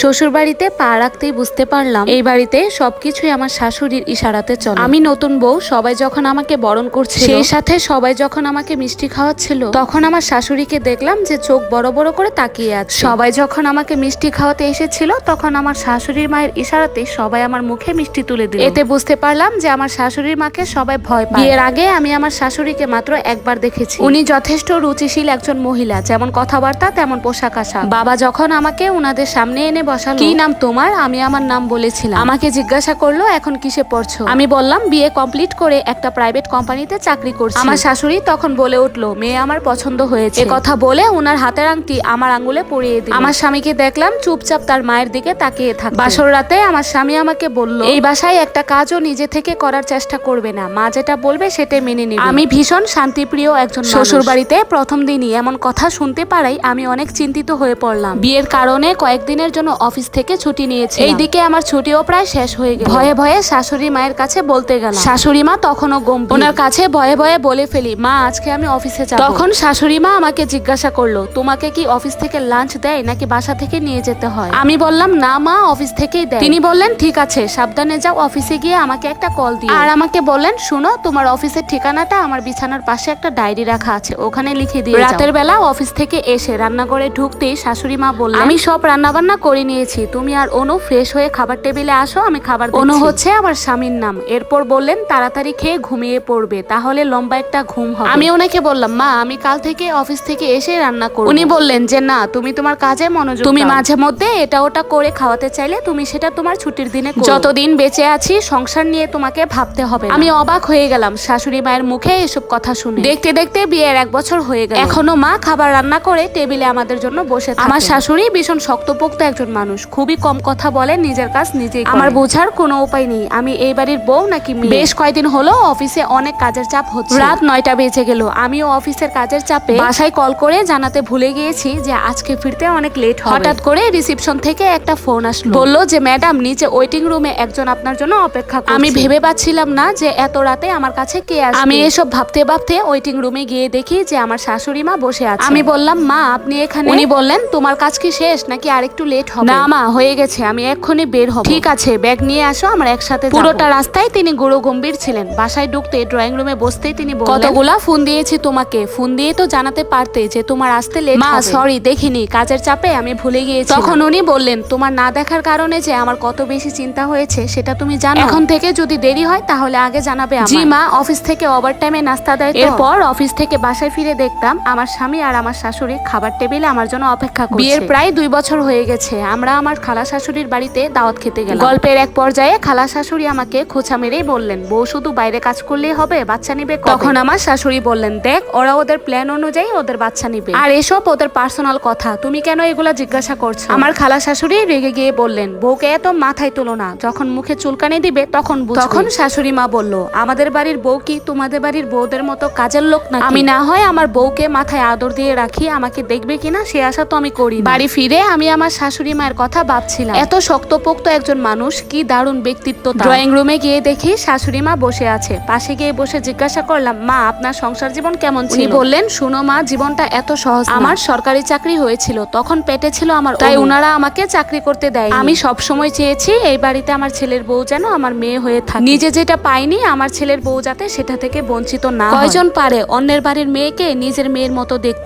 শ্বশুর বাড়িতে পা রাখতেই বুঝতে পারলাম। এই বাড়িতে সবকিছুই আমার শাশুড়ির ইশারাতে চলে। আমি নতুন বউ সবাই যখন আমাকে বরণ করছে সেই সাথে সবাই যখন আমাকে মিষ্টি খাওয়াচ্ছিল তখন আমার শাশুড়িকে দেখলাম যে চোখ বড় বড় করে তাকিয়ে আছে। সবাই যখন আমাকে মিষ্টি খাওয়াতে এসেছিল তখন আমার শাশুড়ির মায়ের ইশারাতে সবাই আমার মুখে মিষ্টি তুলে দিল। এতে বুঝতে পারলাম যে আমার শাশুড়ির মাকে সবাই ভয় পায়। বিয়ের আগে আমি আমার শাশুড়িকে মাত্র একবার দেখেছি। উনি যথেষ্ট রুচিশীল একজন মহিলা যেমন কথাবার্তা তেমন পোশাক আশাক। বাবা যখন আমাকে উনাদের সামনে এনে বসালো। কি নাম তোমার? আমি আমার নাম বলেছিলাম। আমাকে জিজ্ঞাসা করল এখন কিসে পড়ছো? আমি বললাম বিয়ে কমপ্লিট করে একটা প্রাইভেট কোম্পানিতে চাকরি করছি। আমার শাশুড়ি তখন বলে উঠল মেয়ে আমার পছন্দ হয়েছে। কথা বলে ওনার হাতের আংটি আমার আঙ্গুলে পরিয়ে দিল। আমার স্বামীকে দেখলাম চুপচাপ তার মায়ের দিকে তাকিয়ে থাক বাসর রাতে আমার স্বামী আমাকে বলল এই বাসায় একটা কাজও নিজে থেকে করার চেষ্টা করবে না। মা যেটা বলবে সেটাই মেনে নিবে। আমি ভীষণ শান্তিপ্রিয় একজন শ্বশুর বাড়িতে প্রথম দিনই এমন কথা শুনতে পারাই আমি অনেক চিন্তিত হয়ে পড়লাম। বিয়ের কারণে কয়েকদিনের জন্য অফিস থেকে ছুটি নিয়েছি এইদিকে আমার ছুটিও প্রায় শেষ হয়ে গেল। ভয়ে ভয়ে শাশুড়ি মায়ের কাছে বলতে গেলাম। শাশুড়ি মা তখনও গম্ভীর। ওনার কাছে ভয়ে ভয়ে বলে ফেলি মা আজকে আমি অফিসে যাব। তখন শাশুড়ি মা আমাকে জিজ্ঞাসা করল তোমাকে কি অফিস থেকে লাঞ্চ দেয় নাকি বাসা থেকে নিয়ে যেতে হয়? আমি বললাম না মা অফিস থেকেই দেয়। তিনি বললেন ঠিক আছে সাবধানে যাও অফিসে গিয়ে আমাকে একটা কল দিও। আর আমাকে বললেন শুনো তোমার অফিসের ঠিকানাটা আমার বিছানার পাশে একটা ডায়েরি রাখা আছে ওখানে লিখে দিয়ে রাতের বেলা অফিস থেকে এসে রান্নাঘরে ঢুকতেই শাশুড়ি মা বললেন আমি সব রান্না বান্না করে নিয়েছি। তুমি আর অনু ফ্রেশ হয়ে খাবার টেবিলে আসো আমি খাবার অনু হচ্ছে আমার স্বামীর নাম। এরপর বললেন তাড়াতাড়ি খেয়ে ঘুমিয়ে পড়বে তাহলে লম্বা একটা ঘুম হবে। আমি ওনাকে বললাম মা আমি কাল থেকে অফিস থেকে এসে রান্না করব। উনি বললেন যে না তুমি তোমার কাজে মনোযোগ তুমি মাঝে মধ্যে এটা ওটা করে খাওয়াতে চাইলে তুমি সেটা তোমার ছুটির দিনে যতদিন বেঁচে আছি সংসার নিয়ে তোমাকে ভাবতে হবে আমি অবাক হয়ে গেলাম শাশুড়ি মায়ের মুখে এসব কথা শুনে। দেখতে দেখতে বিয়ের এক বছর হয়ে গেল। এখনও মা খাবার রান্না করে টেবিলে আমাদের জন্য বসে আমার শাশুড়ি ভীষণ শক্তপোক্ত একজন মানুষ। খুবই কম কথা বলে নিজের কাজ নিজেই। আমার বোঝার কোনো উপায় নেই। আমি এই বাড়ির বউ নাকি বেশ কয়েকদিন হলো অফিসে অনেক কাজের চাপ হচ্ছে। রাত নয়টা বেজে গেল। আমিও অফিসের কাজের চাপে বাসায় কল করে জানাতে ভুলে গিয়েছি যে আজকে ফিরতে অনেক লেট হবে। হঠাৎ করে রিসেপশন থেকে একটা ফোন আসলো। বলল যে ম্যাডাম নিচে ওয়েটিং রুমে একজন আপনার জন্য অপেক্ষা আমি ভেবে পাচ্ছিলাম না যে এত রাতে আমার কাছে কে আসবে। আমি এসব ভাবতে ভাবতে ওয়েটিং রুমে গিয়ে দেখি যে আমার শাশুড়ি মা বসে আছে। আমি বললাম মা আপনি এখানে? উনি বললেন তোমার কাজ কি শেষ নাকি আরেকটু লেট হবে? না মা হয়ে গেছে আমি এক্ষুনি বের হব। ঠিক আছে ব্যাগ নিয়ে আসো আমরা একসাথে পুরোটা রাস্তায় তিনি গুরু গম্ভীর ছিলেন। বাসায় ঢুকতে ড্রয়িং রুমে বসতেই তিনি বললেন কতগুলা ফোন দিয়েছি তোমাকে? ফোন দিয়ে তো জানাতে পারতে যে তোমার আসতে লেট মা সরি দেখিনি কাজের চাপে আমি ভুলে গিয়েছি তখন উনি বললেন তোমার না দেখার কারণে যে আমার কত বেশি চিন্তা হয়েছে সেটা তুমি জানো। এখন থেকে যদি দেরি হয় তাহলে আগে জানাবে জি মা অফিস থেকে ওভার টাইমে নাস্তা দেয়। এরপর অফিস থেকে বাসায় ফিরে দেখতাম আমার স্বামী আর আমার শাশুড়ি খাবার টেবিলে আমার জন্য অপেক্ষা করছে। বিয়ের প্রায় দুই বছর হয়ে গেছে আমরা আমার খালা শাশুড়ির বাড়িতে দাওয়াত খেতে গেলাম। গল্পের এক পর্যায়ে খালা শাশুড়ি আমাকে খোঁচা মেরেই বললেন বউ শুধু বাইরে কাজ করলেই হবে বাচ্চা নিবে তখন আমার শাশুড়ি বললেন দেখ ওরা ওদের প্ল্যান অনুযায়ী ওদের বাচ্চা নিবে। আর এসব ওদের পার্সোনাল কথা তুমি কেন এগুলা জিজ্ঞাসা করছ? আমার খালা শাশুড়ি রেগে গিয়ে বললেন বউকে এত মাথায় তুলো না যখন মুখে চুলকানি দিবে তখন তখন শাশুড়ি মা বলল আমাদের বাড়ির বউ কি তোমাদের বাড়ির বউদের মতো কাজের লোক না আমি না হয় আমার বউকে মাথায় আদর দিয়ে রাখি আমাকে দেখবে কিনা সে আশা তো আমি করি বাড়ি ফিরে আমি আমার শাশুড়ি মায়ের কথা ভাবছিলাম। এত শক্তপোক্ত একজন মানুষ কি দারুণ ব্যক্তিত্ব ড্রয়িং রুমে গিয়ে দেখি শাশুড়ি মা বসে আছে। পাশে গিয়ে বসে জিজ্ঞাসা করলাম মা আপনার সংসার জীবন কেমন ছিল? বললেন শুনো মা জীবনটা এত সহজ আমার সরকারি চাকরি হয়েছিল তখন পেটে ছিল আমার তাই ওনারা আমাকে চাকরি করতে দেয় আমি সব সময় চেয়েছি এই বাড়িতে আমার ছেলের বউ যেন আমার মেয়ে হয়ে থাকে। নিজে যেটা পাইনি আমার ছেলের বউ যাতে সেটা থেকে বঞ্চিত না। কয়জন পারে? অন্যের বাড়ির মেয়েকে নিজের মেয়ের মতো দেখতে